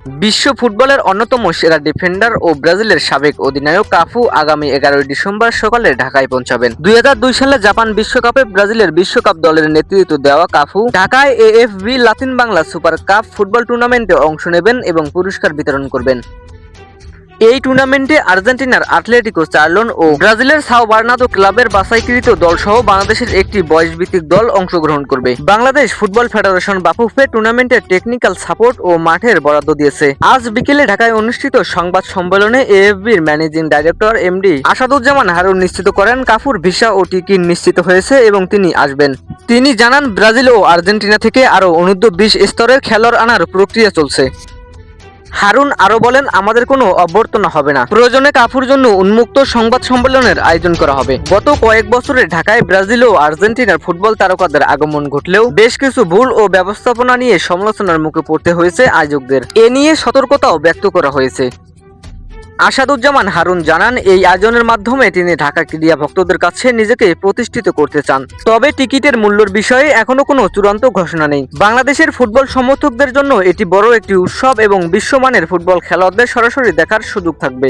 বিশ্ব ফুটবলের অন্যতম সেরা ডিফেন্ডার ও ব্রাজিলের সাবেক অধিনায়ক কাফু আগামী এগারোই ডিসেম্বর সকালে ঢাকায় পৌঁছাবেন। দুই হাজার দুই সালে জাপান বিশ্বকাপে ব্রাজিলের বিশ্বকাপ দলের নেতৃত্ব দেওয়া কাফু ঢাকায় AFB Latin Bangla super cup football টুর্নামেন্টে অংশ নেবেন এবং পুরস্কার বিতরণ করবেন। এই টুর্নামেন্টে আর্জেন্টিনার আটলেটিকো চার্লন ও ব্রাজিলের সাও বার্নাদো ক্লাবের বাছাইকৃত দলসহ বাংলাদেশের একটি বয়সভিত্তিক দল অংশগ্রহণ করবে। বাংলাদেশ ফুটবল ফেডারেশন বাফুফে টুর্নামেন্টের টেকনিক্যাল সাপোর্ট ও মাঠের বরাদ্দ দিয়েছে। আজ বিকেলে ঢাকায় অনুষ্ঠিত সংবাদ সম্মেলনে এএফবির managing director MD Asaduzzaman Harun নিশ্চিত করেন, কাফুর ভিসা ও টিকিট নিশ্চিত হয়েছে এবং তিনি আসবেন। তিনি জানান, ব্রাজিল ও আর্জেন্টিনা থেকে আরও অনূর্ধ্ব বিশ স্তরের খেলোয়াড় আনার প্রক্রিয়া চলছে। হারুন আরও বলেন, আমাদের কোনো অভ্যর্থনা হবে না। প্রয়োজনে কাফুর জন্য উন্মুক্ত সংবাদ সম্মেলনের আয়োজন করা হবে। গত কয়েক বছরে ঢাকায় ব্রাজিল ও আর্জেন্টিনার ফুটবল তারকাদের আগমন ঘটলেও বেশ কিছু ভুল ও ব্যবস্থাপনা নিয়ে সমালোচনার মুখে পড়তে হয়েছে আয়োজকদের। এ নিয়ে সতর্কতাও ব্যক্ত করা হয়েছে। আসাদুজ্জামান হারুন জানান, এই আয়োজনের মাধ্যমে তিনি ঢাকা ক্রীড়া ভক্তদের কাছে নিজেকে প্রতিষ্ঠিত করতে চান। তবে টিকিটের মূল্যর বিষয়ে এখনও কোনো চূড়ান্ত ঘোষণা নেই। বাংলাদেশের ফুটবল সমর্থকদের জন্য এটি বড় একটি উৎসব এবং বিশ্বমানের ফুটবল খেলোয়াড়দের সরাসরি দেখার সুযোগ থাকবে।